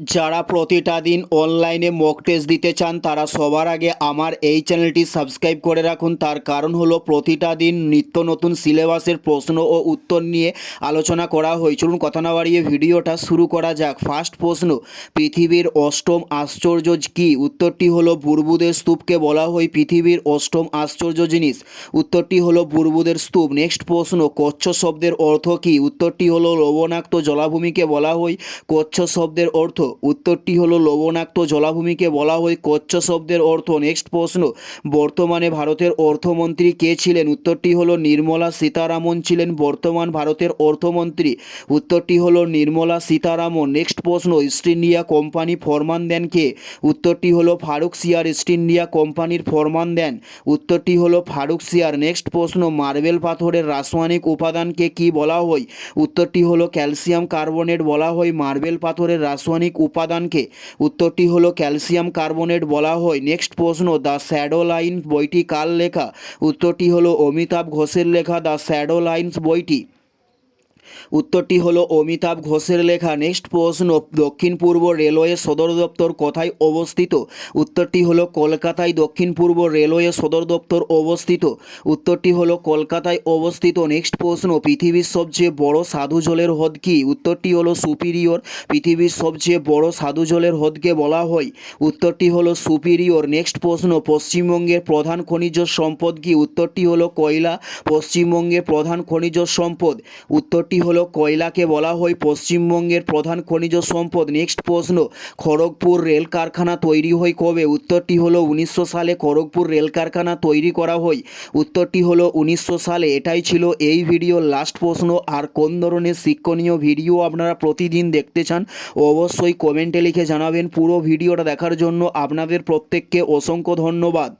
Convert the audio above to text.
যারা প্রতিটা দিন অনলাইনে মক টেস্ট দিতে চান, তারা সবার আগে আমার এই চ্যানেলটি সাবস্ক্রাইব করে রাখুন। তার কারণ হলো, প্রতিটা দিন নিত্য নতুন সিলেবাসের প্রশ্ন ও উত্তর নিয়ে আলোচনা করা হয়। চলুন, কথা না বাড়িয়ে ভিডিওটা শুরু করা যাক। ফার্স্ট প্রশ্ন, পৃথিবীর অষ্টম আশ্চর্য কি? উত্তরটি হলো, বুর্বুদের স্তূপকে বলা হয় পৃথিবীর অষ্টম আশ্চর্য জিনিস। উত্তরটি হলো, বুর্বুদের স্তূপ। নেক্সট প্রশ্ন, কচ্ছ শব্দের অর্থ কি? উত্তরটি হলো, লবণাক্ত জলাভূমিকে বলা হয় কচ্ছ শব্দের অর্থ। উত্তরটি হলো লবণাক্ত জলাভূমিকে বলা হয় কচ্ছ শব্দের অর্থ। নেক্সট প্রশ্ন, বর্তমানে ভারতের অর্থমন্ত্রী কে ছিলেন? উত্তরটি হলো নির্মলা সীতারামন ছিলেন বর্তমান ভারতের অর্থমন্ত্রী। উত্তরটি হলো নির্মলা সীতারামন। নেক্সট প্রশ্ন, ইস্ট ইন্ডিয়া কোম্পানি ফরমান দেন কে? উত্তরটি হলো ফারুক সিয়ার, ইস্ট ইন্ডিয়া কোম্পানির ফরমান দেন। উত্তরটি হলো ফারুক সিয়ার। নেক্সট প্রশ্ন, মার্বেল পাথরের রাসায়নিক উপাদানকে কি বলা হয়? উত্তরটি হলো ক্যালসিয়াম কার্বনেট বলা হয়। মার্বেল পাথরের রাসায়নিক উপাদানকে। উত্তরটি হলো ক্যালসিয়াম কার্বনেট বলা হয়। নেক্সট প্রশ্ন, দ্য শ্যাডো লাইন বইটি কার লেখা? উত্তরটি হলো অমিতাভ ঘোষের লেখা, দ্য শ্যাডো লাইন্স বইটি। উত্তরটি হলো অমিতাভ ঘোষের লেখা নেক্সট প্রশ্ন, দক্ষিণ পূর্ব রেলওয়ে সদর দপ্তর কোথায় অবস্থিত? উত্তরটি হলো কলকাতায় দক্ষিণ পূর্ব রেলওয়ে সদর দপ্তর অবস্থিত। উত্তরটি হলো কলকাতায় অবস্থিত। নেক্সট প্রশ্ন, পৃথিবীর সবচেয়ে বড় সাধু জলের হ্রদ কি? উত্তরটি হলো সুপিরিয়র। পৃথিবীর সবচেয়ে বড় সাধু জলের হ্রদকে বলা হয়। উত্তরটি হলো সুপিরিয়র। নেক্সট প্রশ্ন, পশ্চিমবঙ্গের প্রধান খনিজ সম্পদ কি? উত্তরটি হলো কয়লা। পশ্চিমবঙ্গের প্রধান খনিজ সম্পদ। উত্তরটি হলো কয়লাকে বলা হয় পশ্চিমবঙ্গের প্রধান খনিজ সম্পদ। নেক্সট প্রশ্ন, খড়গপুর রেল কারখানা তৈরি হয় কবে? উত্তরটি হলো উনিশশো সালে খড়গপুর রেল কারখানা তৈরি করা হয়। উত্তরটি হলো উনিশশো সালে। এটাই ছিল এই ভিডিওর লাস্ট প্রশ্ন। আর কোন ধরনের শিক্ষণীয় ভিডিও আপনারা প্রতিদিন দেখতে চান, অবশ্যই কমেন্টে লিখে জানাবেন। পুরো ভিডিওটা দেখার জন্য আপনাদের প্রত্যেককে অসংখ্য ধন্যবাদ।